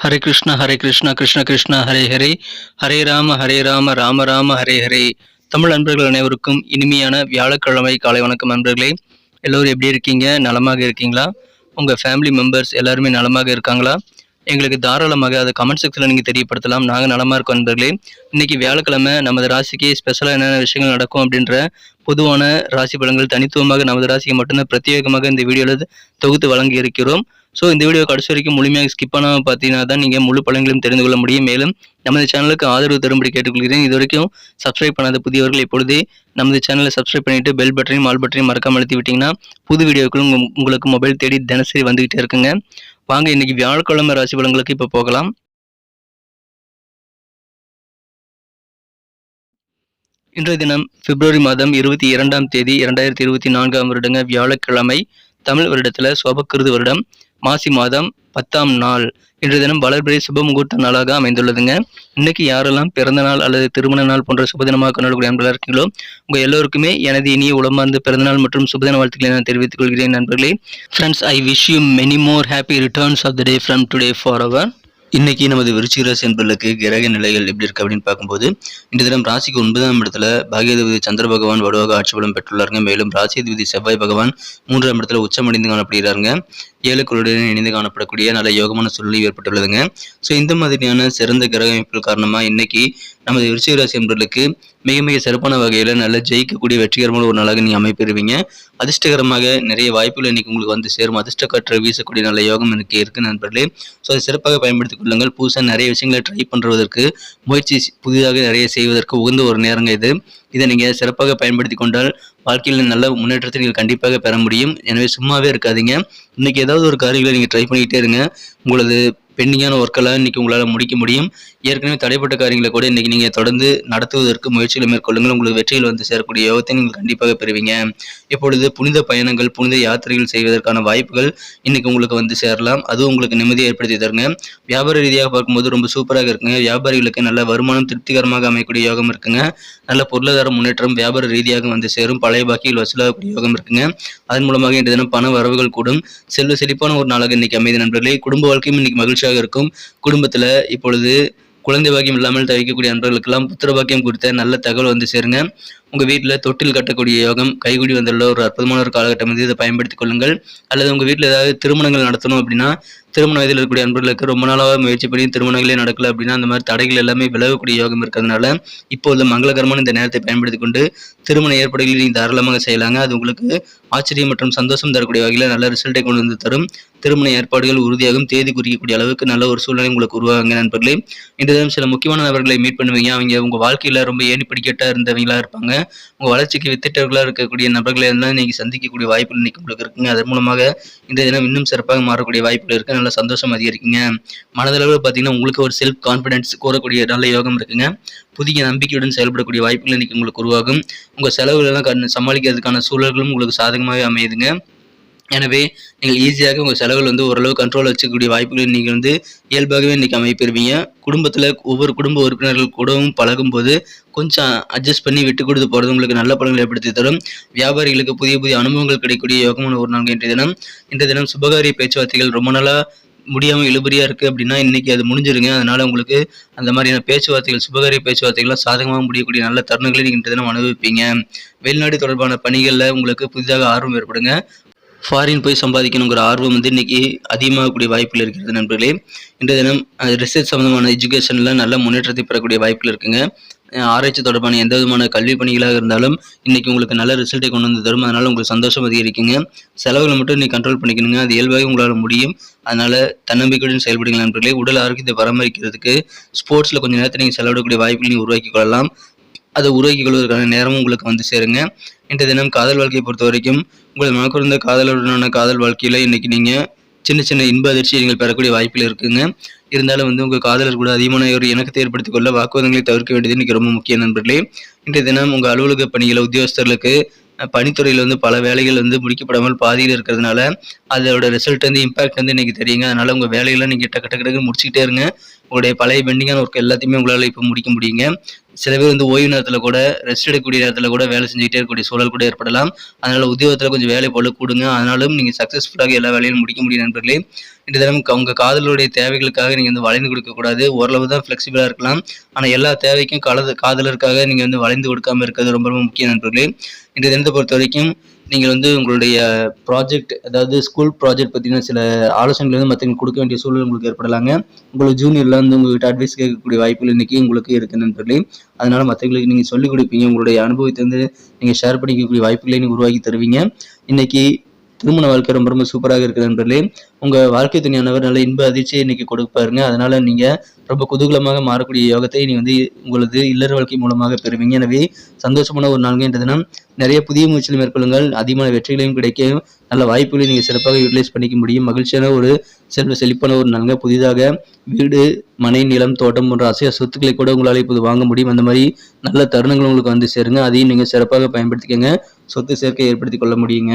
ஹரே கிருஷ்ணா ஹரே கிருஷ்ணா கிருஷ்ண கிருஷ்ண ஹரே ஹரே ஹரே ராம ஹரே ராம ராம ராம ஹரே ஹரே தமிழ் நண்பர்கள் அனைவருக்கும் இனிமையான வியாழக்கிழமை காலை வணக்கம் நண்பர்களே எல்லோரும் எப்படி இருக்கீங்க? நலமாக இருக்கீங்களா? உங்கள் ஃபேமிலி மெம்பர்ஸ் எல்லாருமே நலமாக இருக்காங்களா? எங்களுக்கு தாராளமாக அதை கமெண்ட் செக்ஷனில் நீங்கள் தெரியப்படுத்தலாம். நாங்கள் நலமாக இருக்கோம் நண்பர்களே இன்னைக்கு வியாழக்கிழமை நமது ராசிக்கு ஸ்பெஷலாக என்னென்ன விஷயங்கள் நடக்கும் அப்படின்ற பொதுவான ராசி பலன்கள் தனித்துவமாக நமது ராசிக்கு மட்டும்தான் பிரத்யேகமாக இந்த வீடியோவில் தொகுத்து வழங்கி இருக்கிறோம் ஸோ இந்த வீடியோ கடைசி வரைக்கும் முழுமையாக ஸ்கிப் பண்ணாமல் பார்த்தீங்கன்னா தான் நீங்கள் முழு பலன்களையும் தெரிந்து கொள்ள முடியும். மேலும் நமது சேனலுக்கு ஆதரவு தரும்படி கேட்டுக்கொள்கிறேன். இது வரைக்கும் சப்ஸ்கிரைப் பண்ணாத புதியவர்கள் இப்பொழுதே நமது சேனலை சப்ஸ்கிரைப் பண்ணிட்டு பெல் பட்டனையும் ஆல் பட்டனையும் மறக்காமல் அழுத்தி விட்டிங்கன்னா புது வீடியோக்களும் உங்களுக்கு மொபைல் தேடி தினசரி வந்துகிட்டே இருக்குங்க. வாங்க இன்னைக்கு வியாழக்கிழமை ராசி பலங்களுக்கு இப்போ போகலாம். இன்றைய தினம் பிப்ரவரி மாதம் இருபத்தி இரண்டாம் தேதி இரண்டாயிரத்தி இருபத்தி நான்காம் வருடங்க வியாழக்கிழமை தமிழ் வருடத்தில் சோபக்கிருது வருடம். மாசி மாதம் பத்தாம் நாள் இன்றைய தினம் வளர்பிறை சுப முகூர்த்த நாளாக அமைந்துள்ளதுங்க. இன்னைக்கு யாரெல்லாம் பிறந்த நாள் அல்லது திருமண நாள் போன்ற சுபதினமாக கொண்டாடக்கூடிய நண்பர்களாக இருக்கீங்களோ உங்கள் எல்லோருக்குமே எனது இனிய உளமார்ந்த பிறந்தநாள் மற்றும் சுபதின வாழ்த்துக்களை நான் தெரிவித்துக் கொள்கிறேன் நண்பர்களே. Friends I wish you many more happy returns of the day from today for our இன்னைக்கு நமது விருச்சிக ராசி என்பர்களுக்கு கிரக நிலைகள் எப்படி இருக்கு அப்படின்னு பார்க்கும்போது இன்று தினம் ராசிக்கு ஒன்பதாம் இடத்துல பாகியதிபதி சந்திர பகவான் வலுவாக ஆட்சி பலம் பெற்றுள்ளாருங்க. மேலும் ராசிதிபதி செவ்வாய் பகவான் மூன்றாம் இடத்துல உச்சமடைந்து காணப்படுகிறாருங்க. ஏழுக்குழுடன் இணைந்து காணப்படக்கூடிய நல்ல யோகமான சூழ்நிலை ஏற்பட்டுள்ளதுங்க. ஸோ இந்த மாதிரியான சிறந்த கிரக அமைப்புகள் காரணமாக இன்னைக்கு நமது விருச்சிக ராசி என்பர்களுக்கு மிக மிக சிறப்பான வகையில் நல்ல ஜெயிக்கக்கூடிய வெற்றிகரமான ஒரு நாளாக நீங்கள் அமைப்பெறுவீங்க. அதிர்ஷ்டகரமாக நிறைய வாய்ப்புகள் இன்றைக்கி உங்களுக்கு வந்து சேரும். அதிர்ஷ்ட காற்றை வீசக்கூடிய நல்ல யோகம் எனக்கு இருக்குது நண்பர்களே. ஸோ அதை சிறப்பாக பயன்படுத்திக் கொள்ளுங்கள். புதுசாக நிறைய விஷயங்களை ட்ரை பண்ணுறதற்கு முயற்சி புதிதாக நிறைய செய்வதற்கு உகந்த ஒரு நேரங்க இது. இதை நீங்கள் சிறப்பாக பயன்படுத்தி கொண்டால் வாழ்க்கையில் நல்ல முன்னேற்றத்தை நீங்கள் கண்டிப்பாக பெற முடியும். எனவே சும்மாவே இருக்காதீங்க. இன்றைக்கி ஏதாவது ஒரு காரியங்களை நீங்கள் ட்ரை பண்ணிக்கிட்டே இருங்க. உங்களது பெண்டிங்கான ஒர்க்கெல்லாம் இன்னைக்கு உங்களால் முடிக்க முடியும். ஏற்கனவே தடைப்பட்ட காரியங்களை கூட இன்னைக்கு நீங்கள் தொடர்ந்து நடத்துவதற்கு முயற்சிகளை மேற்கொள்ளுங்கள். உங்களுக்கு வெற்றியில் வந்து சேரக்கூடிய யோகத்தை நீங்கள் கண்டிப்பாக பெறுவீங்க. இப்பொழுது புனித பயணங்கள் புனித யாத்திரைகள் செய்வதற்கான வாய்ப்புகள் இன்னைக்கு உங்களுக்கு வந்து சேரலாம். அதுவும் உங்களுக்கு நிம்மதியை ஏற்படுத்தி தருங்க. வியாபார ரீதியாக பார்க்கும்போது ரொம்ப சூப்பராக இருக்குங்க. வியாபாரிகளுக்கு நல்ல வருமானம் திருப்திகரமாக அமையக்கூடிய யோகம் இருக்குங்க. நல்ல பொருளாதார முன்னேற்றம் வியாபார ரீதியாக வந்து சேரும். பழைய பாக்கியில் வசூலாகக்கூடிய யோகம் இருக்குங்க. அதன் மூலமாக இன்றைய தினம் பண வரவுகள் கூடும். செல்வ செழிப்பான ஒரு நாளாக இன்னைக்கு அமைதி நண்பர்களே. குடும்ப வாழ்க்கையும் இன்னைக்கு மகிழ்ச்சியாக இருக்கும். குடும்பத்தில் இப்பொழுது குழந்தை பாக்கியம் இல்லாமல் தவிக்கக்கூடிய அன்பர்களுக்கெல்லாம் புத்திர பாக்கியம் குறித்த நல்ல தகவல் வந்து சேருங்க. உங்கள் வீட்டில் தொட்டில் கட்டக்கூடிய யோகம் கைகூடி வந்துள்ள ஒரு அற்புதமான ஒரு காலகட்டம் வந்து இதை பயன்படுத்திக் கொள்ளுங்கள். அல்லது உங்கள் வீட்டில் ஏதாவது திருமணங்கள் நடத்தணும் அப்படின்னா திருமண வயதில் இருக்கக்கூடிய அன்பர்களுக்கு ரொம்ப நாளாக முயற்சி பண்ணி திருமணங்களே நடக்கல அப்படின்னா அந்த மாதிரி தடைகள் எல்லாமே விலகக்கூடிய யோகம் இருக்கிறதுனால இப்போது மங்களகரமான இந்த நேரத்தை பயன்படுத்தி கொண்டு திருமண ஏற்பாடுகளை நீங்கள் தாராளமாக செய்யலாங்க. அது உங்களுக்கு ஆச்சரியம் மற்றும் சந்தோஷம் தரக்கூடிய வகையில் நல்ல ரிசல்ட்டை கொண்டு வந்து தரும். திருமண ஏற்பாடுகள் உறுதியாகும். தேதி குறிக்கக்கூடிய அளவுக்கு நல்ல ஒரு சூழ்நிலை உங்களுக்கு உருவாகுங்க நண்பர்களே. இன்று தினம் சில முக்கியமான நபர்களை மீட் பண்ணுவீங்க. அவங்க உங்கள் வாழ்க்கையில் ரொம்ப ஏணி பிடிக்கட்டாக இருந்தவங்களா இருப்பாங்க. உங்கள் வளர்ச்சிக்கு வித்திட்டவர்களா இருக்கக்கூடிய நபர்களை எல்லாம் நீங்கள் சந்திக்கக்கூடிய வாய்ப்புகள் இன்னைக்கு உங்களுக்கு இருக்குங்க. அதன் மூலமாக இந்த தினம் இன்னும் சிறப்பாக மாறக்கூடிய வாய்ப்புகள் இருக்குது நல்ல சந்தோஷம் அதிகரிக்குங்க. மனதளவில் பார்த்தீங்கன்னா உங்களுக்கு ஒரு செல்ஃப் கான்ஃபிடன்ஸ் கூறக்கூடிய நல்ல யோகம் இருக்குங்க. புதிய நம்பிக்கையுடன் செயல்படக்கூடிய வாய்ப்புகள் இன்னைக்கு உங்களுக்கு உருவாகும். உங்கள் செலவுகளெல்லாம் கண் சமாளிக்கிறதுக்கான சூழல்களும் உங்களுக்கு சாதகமாகவே அமையுதுங்க. எனவே நீங்கள் ஈஸியாக உங்கள் செலவுகள் வந்து ஓரளவு கண்ட்ரோல் வச்சுக்கக்கூடிய வாய்ப்புகள் நீங்கள் வந்து இயல்பாகவே இன்றைக்கி அமைப்பெறுவீங்க குடும்பத்தில் ஒவ்வொரு குடும்ப உறுப்பினர்கள் கூடவும் பழகும்போது கொஞ்சம் அட்ஜஸ்ட் பண்ணி விட்டு கொடுத்து போகிறது உங்களுக்கு நல்ல பலன்களை ஏற்படுத்தி தரும். வியாபாரிகளுக்கு புதிய புதிய அனுபவங்கள் கிடைக்கக்கூடிய யோகமான ஒரு நாள் இன்றைய தினம். இன்றைய தினம் சுபகாரிய பேச்சுவார்த்தைகள் ரொம்ப நாளாக முடியாமல் இழுபறியாக இருக்குது அப்படின்னா இன்றைக்கி அது முடிஞ்சிருங்க. அதனால் உங்களுக்கு அந்த மாதிரியான பேச்சுவார்த்தைகள் சுபகாரிய பேச்சுவார்த்தைகள்லாம் சாதகமாக முடியக்கூடிய நல்ல தருணங்களை நீங்கள் இன்றைய தினம் அனுபவிப்பீங்க. வெளிநாடு தொடர்பான பணிகளில் உங்களுக்கு புதிதாக ஆர்வம் ஏற்படுங்க. ஃபாரின் போய் சம்பாதிக்கணுங்கிற ஆர்வம் வந்து இன்றைக்கி அதிகமாகக்கூடிய வாய்ப்பில் இருக்கிறது நண்பர்களே. இன்றைய தினம் ரிசர்ச் சம்மந்தமான எஜுகேஷனில் நல்ல முன்னேற்றத்தை பெறக்கூடிய வாய்ப்புகள் இருக்குங்க. ஆராய்ச்சி தொடர்பான எந்த விதமான கல்வி பணிகளாக இருந்தாலும் இன்றைக்கி உங்களுக்கு நல்ல ரிசல்ட்டை கொண்டு வந்து தரும். அதனால் உங்களுக்கு சந்தோஷம் அதிகரிக்குங்க. செலவுகளை மட்டும் நீ கண்ட்ரோல் பண்ணிக்கணுங்க. அது இயல்பாக உங்களால் முடியும். அதனால் தன்னம்பிக்கையுடன் செயல்படுங்க நண்பர்களே. உடல் ஆரோக்கியத்தை பராமரிக்கிறதுக்கு ஸ்போர்ட்ஸில் கொஞ்சம் நேரத்தை நீங்கள் செலவிடக்கூடிய வாய்ப்புகளை நீங்கள் உருவாக்கி கொள்ளலாம். அதை உருவாக்கி கொள்வதற்கான நேரமும் உங்களுக்கு வந்து சேருங்க. இன்றைய தினம் காதல் வாழ்க்கையை பொறுத்த வரைக்கும் உங்கள் மனக்குறந்த காதலுடனான காதல் வாழ்க்கையில் இன்னைக்கு நீங்கள் சின்ன சின்ன இன்ப அதிர்ச்சி நீங்கள் பெறக்கூடிய வாய்ப்பில் இருக்குங்க. இருந்தாலும் வந்து உங்கள் காதலர் கூட அதிகமான ஒரு இணக்கத்தை ஏற்படுத்திக் கொள்ள வாக்குவாதங்களை தவிர்க்க வேண்டியது இன்றைக்கி ரொம்ப முக்கிய நண்பர்களே. இன்றைய தினம் உங்கள் அலுவலக பணிகளை உத்தியோகஸ்தர்களுக்கு பணித்துறையில் வந்து பல வேலைகள் வந்து முடிக்கப்படாமல் பாதியில் இருக்கிறதுனால அதோட ரிசல்ட் வந்து இம்பாக்ட் வந்து இன்னைக்கு தெரியுங்க. அதனால உங்கள் வேலையெல்லாம் நீங்கள் டக்கு டக்கு டக்கு முடிச்சுக்கிட்டே இருங்க. உங்களுடைய பழைய பெண்டிங்கான ஒர்க் எல்லாத்தையுமே உங்களால் இப்போ முடிக்க முடியுங்க. சில பேர் வந்து ஓய்வு நேரத்தில் கூட ரெஸ்ட் எடுக்கக்கூடிய நேரத்தில் கூட வேலை செஞ்சுக்கிட்டே இருக்கக்கூடிய சூழல் கூட ஏற்படலாம். அதனால் உத்தியோகத்தில் கொஞ்சம் வேலை போல கூடுங்க. அதனாலும் நீங்கள் சக்ஸஸ்ஃபுல்லாக எல்லா வேலையும் முடிக்க முடியும் நண்பர்களே. இன்று தினம் உங்கள் காதலுடைய தேவைகளுக்காக நீங்கள் வந்து வளைந்து கொடுக்கக்கூடாது ஓரளவு தான் ஃப்ளெக்சிபிளாக இருக்கலாம். ஆனால் எல்லா தேவைக்கும் கால காதலருக்காக நீங்கள் வந்து வளைந்து கொடுக்காம இருக்கிறது ரொம்ப ரொம்ப முக்கியம் நண்பர்களே. இன்று தினத்தை பொறுத்த வரைக்கும் நீங்கள் வந்து உங்களுடைய ப்ராஜெக்ட் அதாவது ஸ்கூல் ப்ராஜெக்ட் பற்றின சில ஆலோசனைகள் வந்து மற்றவங்களுக்கு கொடுக்க வேண்டிய சூழல் உங்களுக்கு ஏற்படலாங்க. உங்களுக்கு ஜூனியரில் வந்து உங்கள்கிட்ட அட்வைஸ் கேட்கக்கூடிய வாய்ப்புகள் இன்றைக்கி உங்களுக்கு இருக்குது நண்பர்களே அதனால் மற்றவங்களுக்கு நீங்கள் சொல்லிக் கொடுப்பீங்க. உங்களுடைய அனுபவத்தை வந்து நீங்கள் ஷேர் பண்ணிக்கக்கூடிய வாய்ப்புகளை நீங்கள் உருவாக்கி தருவீங்க. இன்றைக்கி திருமண வாழ்க்கை ரொம்ப ரொம்ப சூப்பராக இருக்குது நண்பர்களே. உங்கள் வாழ்க்கை துணையானவர் நல்ல இன்ப அதிர்ச்சியை இன்னைக்கு கொடுப்பாருங்க அதனால் நீங்கள் ரொம்ப குதூகலமாக மாறக்கூடிய யோகத்தை நீங்கள் வந்து உங்களது இல்லற வாழ்க்கை மூலமாக பெறுவீங்க. எனவே சந்தோஷமான ஒரு நாள்ங்க என்ற தினம் நிறைய புதிய முயற்சிகள் மேற்கொள்ளுங்கள். அதிகமான வெற்றிகளையும் கிடைக்கும் நல்ல வாய்ப்புகளை நீங்கள் சிறப்பாக யூட்டிலைஸ் பண்ணிக்க முடியும். மகிழ்ச்சியான ஒரு செல்வ செழிப்பான ஒரு நாள்ங்க. புதிதாக வீடு மனை நிலம் தோட்டம் போன்ற அசைய சொத்துக்களை கூட உங்களால் இப்போது வாங்க முடியும். அந்த மாதிரி நல்ல தருணங்கள் உங்களுக்கு வந்து சேருங்க. அதையும் நீங்கள் சிறப்பாக பயன்படுத்திக்கங்க. சொத்து சேர்க்கை ஏற்படுத்தி கொள்ள முடியுங்க.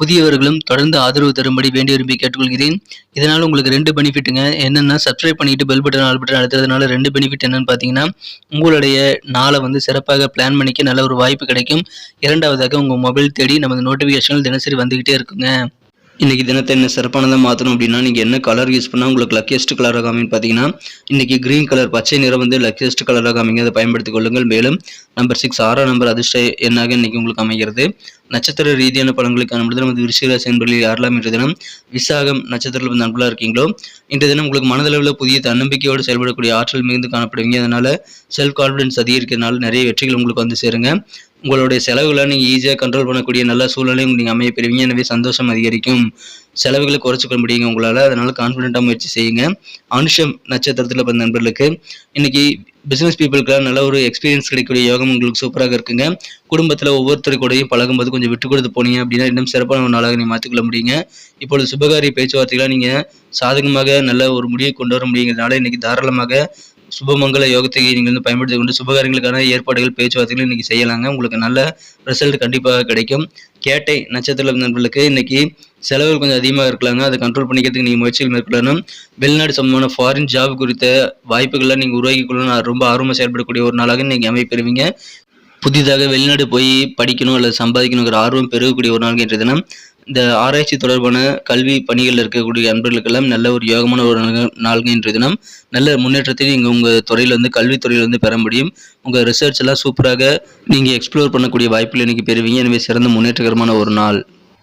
புதியவர்களும் தொடர்ந்து ஆதரவு தரும்படி வேண்டி விரும்பி கேட்டுக்கொள்கிறேன். இதனால் உங்களுக்கு ரெண்டு பெனிஃபிட்டுங்க. என்னென்னா சப்ஸ்கிரைப் பண்ணிட்டு பெல் பட்டன் ஆல் பட்டன் அழுத்துறதுனால ரெண்டு பெனிஃபிட் என்னன்னு பார்த்தீங்கன்னா உங்களுடைய நாளை வந்து சிறப்பாக பிளான் பண்ணிக்க நல்ல ஒரு வாய்ப்பு கிடைக்கும். இரண்டாவதாக உங்கள் மொபைல் தேடி நமது நோட்டிஃபிகேஷன்கள் தினசரி வந்துக்கிட்டே இருக்குங்க. இன்றைக்கி தினத்தை என்ன சிறப்பானதாக மாற்றணும் அப்படின்னா நீங்கள் என்ன கலர் யூஸ் பண்ணால் உங்களுக்கு லக்கியஸ்ட் கலராக அமைன்னு பார்த்தீங்கன்னா இன்றைக்கி க்ரீன் கலர் பச்சை நிறம் வந்து லக்கியஸ்ட் கலராக அமைங்க அதை பயன்படுத்திக் கொள்ளுங்கள். மேலும் நம்பர் சிக்ஸ் ஆறாம் நம்பர் அதிர்ஷ்ட எண்ணாக இன்றைக்கி உங்களுக்கு அமைகிறது. நட்சத்திர ரீதியான பலன்களுக்கான முதல் வந்து விருஷிகராசி என்பதில் யாரெல்லாம் இன்றைய தினம் விசாகம் நட்சத்திரத்தில் வந்து அன்பலாக இருக்கீங்களோ? இன்றைய தினம் உங்களுக்கு மனதளவில் புதிய தன்னம்பிக்கையோடு செயல்படக்கூடிய ஆற்றல் மிகுந்து காணப்படுவீங்க. அதனால் செல்ஃப் கான்ஃபிடன்ஸ் அதிகரிக்கிறதுனால நிறைய வெற்றிகள் உங்களுக்கு வந்து சேருங்க. உங்களுடைய செலவுகளை நீங்கள் ஈஸியாக கண்ட்ரோல் பண்ணக்கூடிய நல்ல சூழ்நிலையும் நீங்கள் அமைய பெறுவீங்க. எனவே சந்தோஷம் அதிகரிக்கும். செலவுகளை குறைச்சிக்க முடியுங்க உங்களால். அதனால் கான்ஃபிடென்ட்டாக முயற்சி செய்யுங்க. அனுஷம் நட்சத்திரத்தில் பிறந்த நண்பர்களுக்கு இன்னைக்கு பிஸ்னஸ் பீப்புளுக்கெல்லாம் நல்ல ஒரு எக்ஸ்பீரியன்ஸ் கிடைக்கக்கூடிய யோகம் உங்களுக்கு சூப்பராக இருக்குங்க. குடும்பத்தில் ஒவ்வொருத்தர் கூடயும் பழகும்போது கொஞ்சம் விட்டு கொடுத்து போனீங்க அப்படின்னா இன்னும் சிறப்பான ஒரு நாளாக நீங்கள் மாற்றிக்கொள்ள முடியுங்க. இப்பொழுது சுபகாரி பேச்சுவார்த்தைகளாக நீங்கள் சாதகமாக நல்ல ஒரு முடிவை கொண்டு வர முடியுங்கிறதுனால இன்னைக்கு தாராளமாக சுபமங்கல யோகத்தை நீங்கள் வந்து பயன்படுத்தி கொண்டு சுபகாரியங்களுக்கான ஏற்பாடுகள் பேச்சுவார்த்தைகள் இன்றைக்கி செய்யலாங்க. உங்களுக்கு நல்ல ரிசல்ட் கண்டிப்பாக கிடைக்கும். கேட்டை நட்சத்திர நண்பர்களுக்கு இன்றைக்கி செலவுகள் கொஞ்சம் அதிகமாக இருக்கலாங்க. அதை கண்ட்ரோல் பண்ணிக்கிறதுக்கு நீங்கள் முயற்சிகள் மேற்கொள்ளணும். வெளிநாடு சம்பந்தமான ஃபாரின் ஜாப் குறித்த வாய்ப்புகளை நீங்கள் உருவாக்கி கொள்ளணும். ரொம்ப ஆர்வமாக செயல்படக்கூடிய ஒரு நாளாக நீங்கள் அமைப்பெறுவீங்க. புதிதாக வெளிநாடு போய் படிக்கணும் அல்லது சம்பாதிக்கணுங்கிற ஆர்வம் பெருகக்கூடிய ஒரு நாள் என்ற தினம். இந்த ஆராய்ச்சி தொடர்பான கல்வி பணிகளில் இருக்கக்கூடிய அன்பர்களுக்கெல்லாம் நல்ல ஒரு யோகமான ஒரு நாள்ங்க இன்றைய தினம். நல்ல முன்னேற்றத்தை நீங்கள் உங்கள் துறையில் வந்து கல்வித்துறையில் வந்து பெற முடியும். உங்கள் ரிசர்ச் எல்லாம் சூப்பராக நீங்கள் எக்ஸ்ப்ளோர் பண்ணக்கூடிய வாய்ப்புகள் இன்றைக்கி பெறுவீங்க. எனவே சிறந்த முன்னேற்றகரமான ஒரு நாள்.